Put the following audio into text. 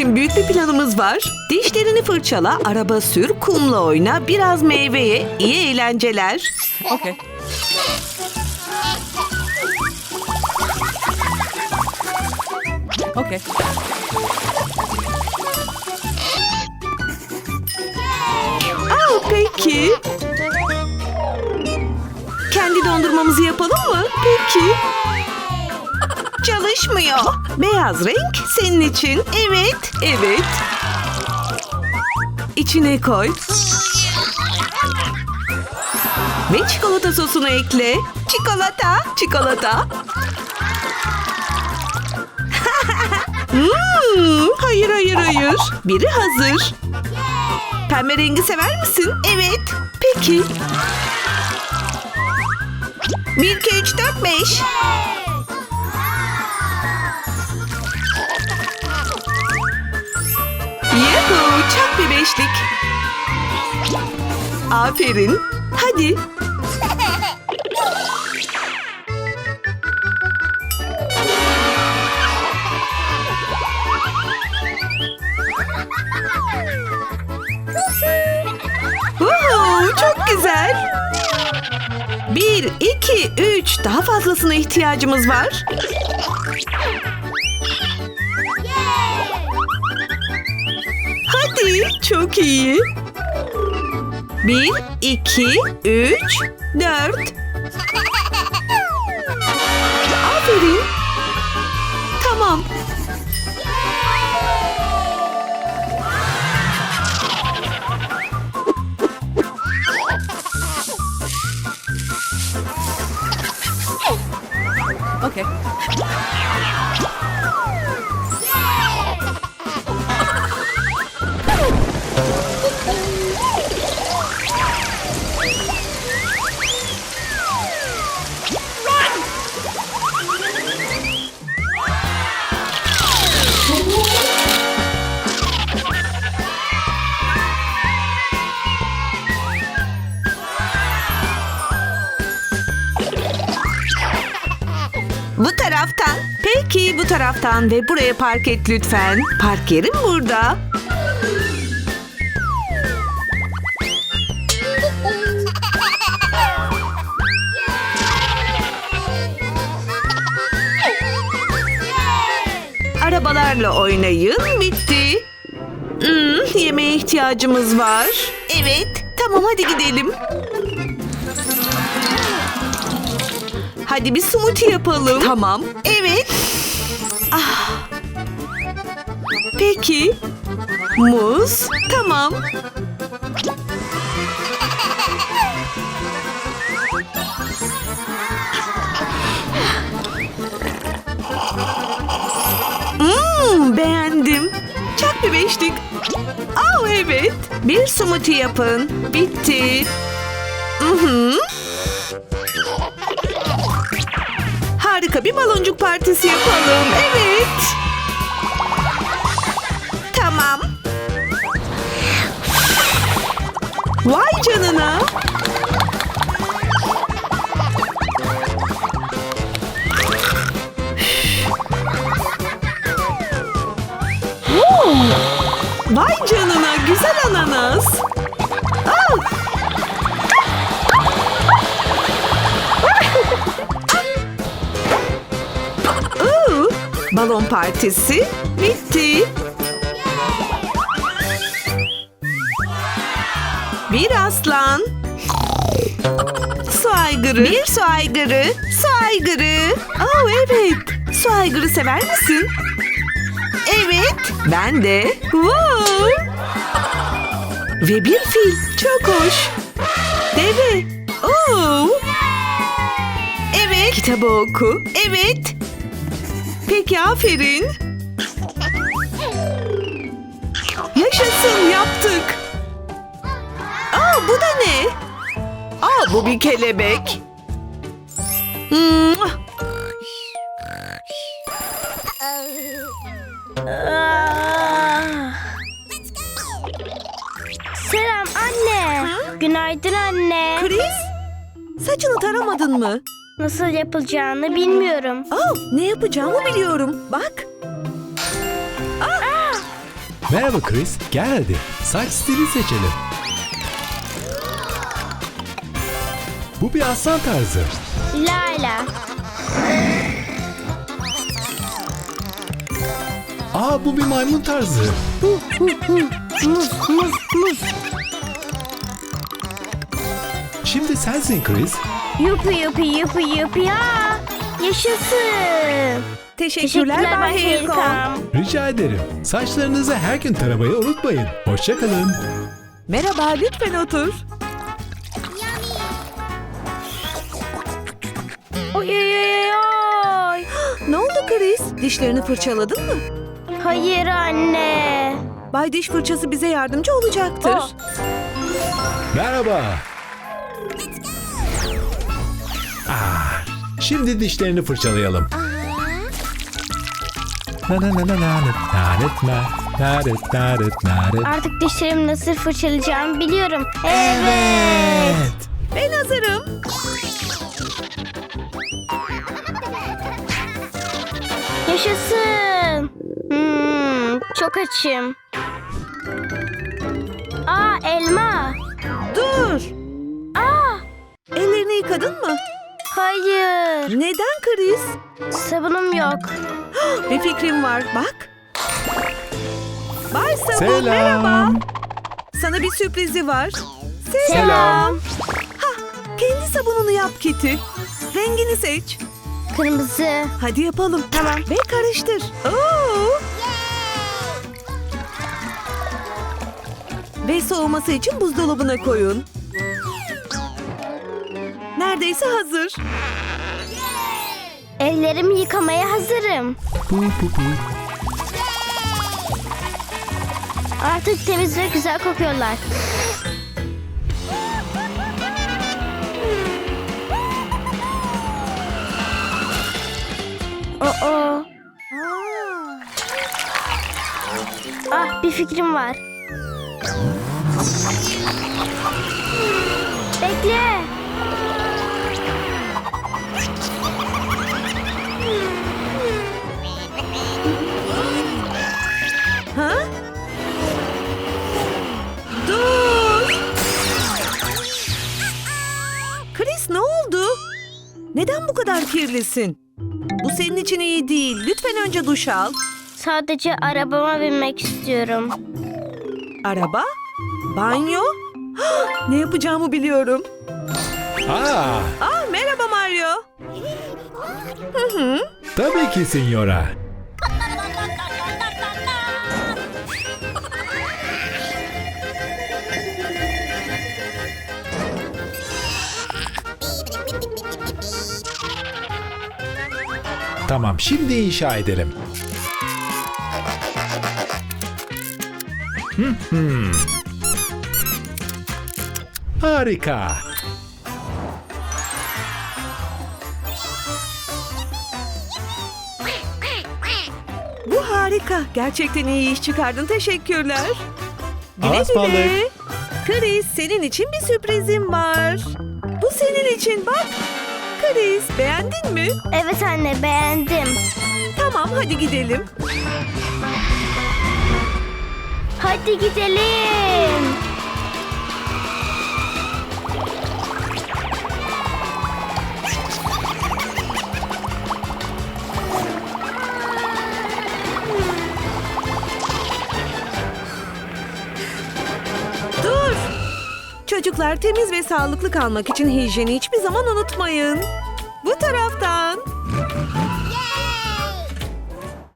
için büyük bir planımız var. Dişlerini fırçala, araba sür, kumla oyna, biraz meyve ye, iyi eğlenceler. Okay. Okay. Aa, peki. Kendi dondurmamızı yapalım mı? Peki. Çalışmıyor. Beyaz renk senin için. Evet, evet. İçine koy. Ve çikolata sosunu ekle. Çikolata, çikolata. Hmm, hayır, hayır, hayır. Biri hazır. Pembe rengi sever misin? Evet. Peki. 1, 2, 3, 4, 5. beşlik. Aferin. Hadi. Uhu, çok güzel. Bir, iki, üç. Daha fazlasına ihtiyacımız var. Hadi, çok iyi. Bir, iki, üç, dört. Aferin. Tamam. Bu taraftan. Peki bu taraftan ve buraya park et lütfen. Park yerim burada. Arabalarla oynayın. Bitti. Hmm, yemeğe ihtiyacımız var. Evet. Tamam hadi gidelim. Hadi bir smoothie yapalım. Tamam. Evet. Ah. Peki. Muz. Tamam. Hmm, beğendim. Çak bir beşlik. Aa evet. Bir smoothie yapın. Bitti. Hı Harika bir baloncuk partisi yapalım. Evet. Tamam. Vay canına. Balon partisi bitti. Bir aslan. Su aygırı. Bir su aygırı. Su aygırı. Oh evet. Su aygırı sever misin? Evet. Ben de. Wow. Ve bir fil. Çok hoş. Deve. Oo. Evet. Kitabı oku. Evet. Peki aferin. Yaşasın yaptık. Aa bu da ne? Aa bu bir kelebek. Mua. Selam anne. Günaydın anne. Chris, saçını taramadın mı? Nasıl yapılacağını bilmiyorum. Aa, ne yapacağımı biliyorum. Bak. Aa, Merhaba Chris, gel hadi. Saç stili seçelim. Bu bir aslan tarzı. Lala. Aa bu bir maymun tarzı. Muz, muz, muz. Şimdi sensin Chris. Yupi yupi yupi yupi ha. Yaşasın. Teşekkürler, Bay Hilcom. Rica ederim. Saçlarınızı her gün taramayı unutmayın. Hoşçakalın. Merhaba, lütfen otur. Oy oy oy oy. Ne oldu Chris? Dişlerini fırçaladın mı? Hayır anne. Bay Diş Fırçası bize yardımcı olacaktır. Oh. Merhaba. Ah, şimdi dişlerini fırçalayalım. Na na na na na naret na naret naret naret. Artık dişlerimi nasıl fırçalayacağımı biliyorum. Evet. Ben hazırım. Yaşasın. Hmm, çok açım. Aa elma. Dur. Yıkadın mı? hayır. Neden Chris? Sabunum yok. Bir fikrim var, bak. Bay Sabun, Selam. merhaba. Sana bir sürprizi var. Selam. Selam. Kendi sabununu yap Kitty. Rengini seç. Kırmızı. Hadi yapalım. Tamam. Ve karıştır. Oo. Ve soğuması için buzdolabına koyun. Neredeyse hazır. Ellerimi yıkamaya hazırım. Artık temiz ve güzel kokuyorlar. Oo. Ah bir fikrim var. Bekle. Bu kadar kirlisin? Bu senin için iyi değil. Lütfen önce duş al. Sadece arabama binmek istiyorum. Araba? Banyo? ne yapacağımı biliyorum. Aa, Aa merhaba Mario. tabii ki Signora. Tamam, şimdi inşa edelim. Harika. Bu harika. Gerçekten iyi iş çıkardın. Teşekkürler. Güle güle. Chris senin için bir sürprizim var. Bu senin için bak. Chris beğendin mi? Evet anne beğendim. Tamam hadi gidelim. Hadi gidelim. Çocuklar temiz ve sağlıklı kalmak için hijyeni hiçbir zaman unutmayın. Bu taraftan.